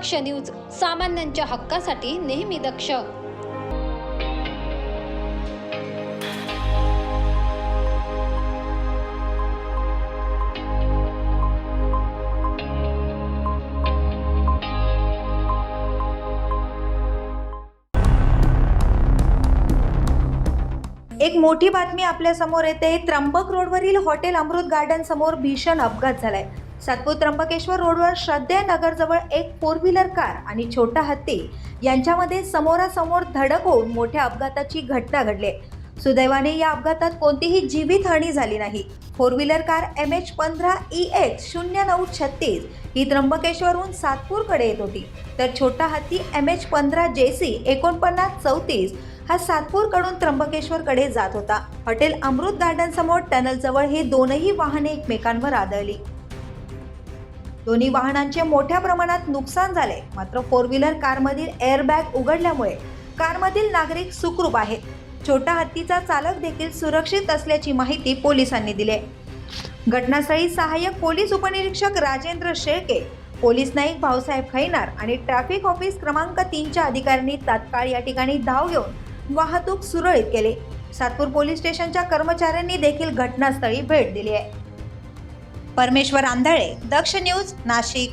दक्ष news सामान्यांच्या हक्कासाठी नेहमी दक्ष. एक मोठी बातमी आपल्यासमोर येते. त्र्यंबक रोडवरील हॉटेल अमृत गार्डन समोर भीषण अपघात झालाय. सातपूर त्र्यंबकेश्वर रोडवर श्रद्धेय नगरजवळ एक फोर व्हीलर कार आणि छोटा हत्ती यांच्यामध्ये समोरासमोर धडक होऊन मोठ्या अपघाताची घटना घडली. आहे. सुदैवाने या अपघातात कोणतीही जीवितहानी झाली नाही. Four wheeler car M H पंधरा ई एक्स शून्य नऊ छत्तीस ही त्र्यंबकेश्वरहून सातपूरकडे येत होती. तर छोटा हत्ती एम एच पंधरा जे सी एकोणपन्नास चौतीस हा सातपूरकडून त्र्यंबकेश्वरकडे जात होता. हॉटेल अमृत गार्डनसमोर टनलजवळ हे दोनही वाहने एकमेकांवर आदळली. दोन्ही वाहनांचे मोठ्या प्रमाणात नुकसान झाले. मात्र फोर व्हीलर कारमधील एअरबॅग उघडल्यामुळे कारमधील नागरिक सुखरूप आहेत. छोटा हत्तीचा चालक देखील सुरक्षित असल्याची माहिती पोलिसांनी दिली आहे. घटनास्थळी सहाय्यक पोलीस उपनिरीक्षक राजेंद्र शेळके पोलीस नाईक भाऊसाहेब खैनार आणि ट्रॅफिक ऑफिस क्रमांक तीनच्या अधिकाऱ्यांनी तात्काळ या ठिकाणी धाव घेऊन वाहतूक सुरळीत केली. सातपूर पोलीस स्टेशनच्या कर्मचाऱ्यांनी देखील घटनास्थळी भेट दिली आहे. परमेश्वर आंधळे दक्ष न्यूज नाशिक.